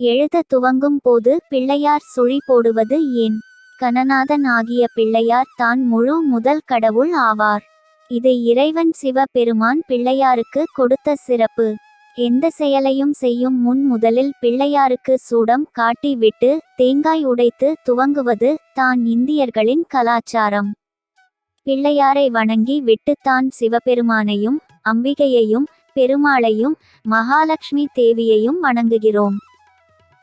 எழுத துவங்கும் போது பிள்ளையார் சுழி போடுவது ஏன்? கணநாதன் ஆகிய பிள்ளையார் தான் முழு முதல் கடவுள் ஆவார். இது இறைவன் சிவ பெருமான் பிள்ளையாருக்கு கொடுத்த சிறப்பு. எந்த செயலையும் செய்யும் முன் முதலில் பிள்ளையாருக்கு சூடம் காட்டி விட்டு தேங்காய் உடைத்து துவங்குவது தான் இந்தியர்களின் கலாச்சாரம். பிள்ளையாரை வணங்கி விட்டு தான் சிவபெருமானையும் அம்பிகையையும் பெருமாளையும் மகாலட்சுமி தேவியையும் வணங்குகிறோம்.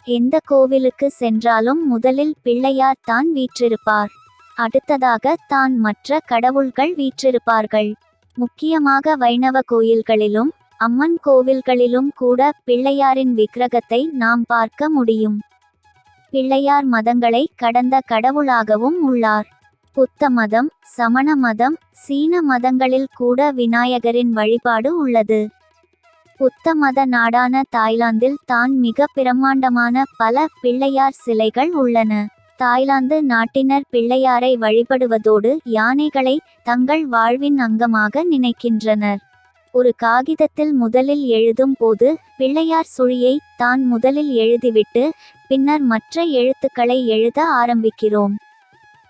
எந்த கோவிலுக்கு சென்றாலும் முதலில் பிள்ளையார் தான் வீற்றிருப்பார். அடுத்ததாக தான் மற்ற கடவுள்கள் வீற்றிருப்பார்கள். முக்கியமாக வைணவ கோயில்களிலும் அம்மன் கோவில்களிலும் கூட பிள்ளையாரின் விக்கிரகத்தை நாம் பார்க்க முடியும். பிள்ளையார் மதங்களை கடந்த கடவுளாகவும் உள்ளார். புத்த மதம் சமண மதம் சீன மதங்களில் கூட விநாயகரின் வழிபாடு உள்ளது. புத்த மத நாடான தாய்லாந்தில் தான் மிக பிரம்மாண்டமான பல பிள்ளையார் சிலைகள் உள்ளன. தாய்லாந்து நாட்டினர் பிள்ளையாரை வழிபடுவதோடு யானைகளை தங்கள் வாழ்வின் அங்கமாக நினைக்கின்றனர். ஒரு காகிதத்தில் முதலில் எழுதும் போது பிள்ளையார் சுழியை தான் முதலில் எழுதிவிட்டு பின்னர் மற்ற எழுத்துக்களை எழுத ஆரம்பிக்கிறோம்.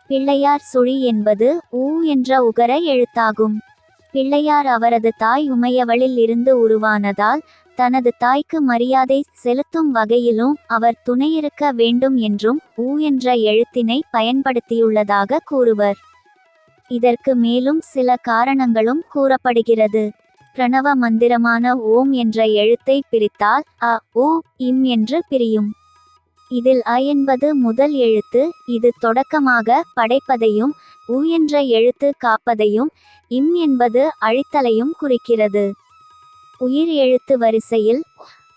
பிள்ளையார் சுழி என்பது ஊ என்ற உகர எழுத்தாகும். பிள்ளையார் அவரது தாய் உமையவளில் இருந்து உருவானதால் தனது தாய்க்கு மரியாதை செலுத்தும் வகையிலும் அவர் துணையிருக்க வேண்டும் என்றும் ஊ என்ற எழுத்தினை பயன்படுத்தியுள்ளதாக கூறுவர். இதற்கு மேலும் சில காரணங்களும் கூறப்படுகிறது. பிரணவ மந்திரமான ஓம் என்ற எழுத்தை பிரித்தால் அ ஓ இம் என்று பிரியும். இதில் அ என்பது முதல் எழுத்து இது தொடக்கமாக படைப்பதையும் உ என்ற எழுத்து காப்பதையும் இம் என்பது அழித்தலையும் குறிக்கிறது. உயிர் எழுத்து வரிசையில்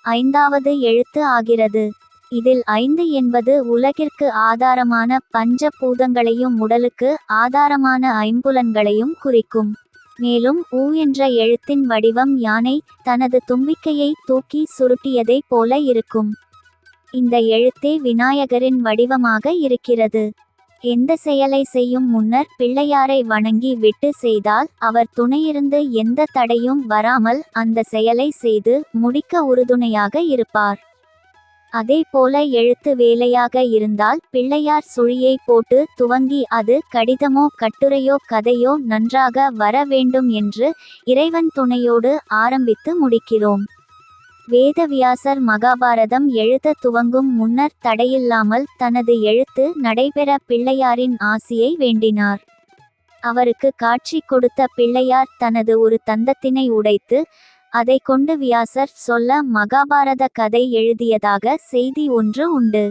ஐந்தாவது எழுத்து ஆகிறது. இதில் ஐந்து என்பது உலகிற்கு ஆதாரமான பஞ்ச பூதங்களையும் உடலுக்கு ஆதாரமான ஐம்புலன்களையும் குறிக்கும். மேலும் ஊ என்ற எழுத்தின் வடிவம் யானை தனது தும்பிக்கையை தூக்கி சுருட்டியதைப் போல இருக்கும். இந்த எழுத்தே விநாயகரின் வடிவமாக இருக்கிறது. எந்த செயலை செய்யும் முன்னர் பிள்ளையாரை வணங்கி விட்டு செய்தால் அவர் துணையிருந்து எந்த தடையும் வராமல் அந்த செயலை செய்து முடிக்க உறுதுணையாக இருப்பார். அதே போல எழுத்து வேலையாக இருந்தால் பிள்ளையார் சுழியை போட்டு துவங்கி அது கடிதமோ கட்டுரையோ கதையோ நன்றாக வர வேண்டும் என்று இறைவன் துணையோடு ஆரம்பித்து முடிக்கிறோம். வேதவியாசர் மகாபாரதம் எழுத துவங்கும் முன்னர் தடையில்லாமல் தனது எழுத்து நடைபெற பிள்ளையாரின் ஆசியை வேண்டினார். அவருக்கு காட்சி கொடுத்த பிள்ளையார் தனது ஒரு தந்தத்தினை உடைத்து அதை கொண்டு வியாசர் சொல்ல மகாபாரத கதை எழுதியதாக செய்தி ஒன்று உண்டு.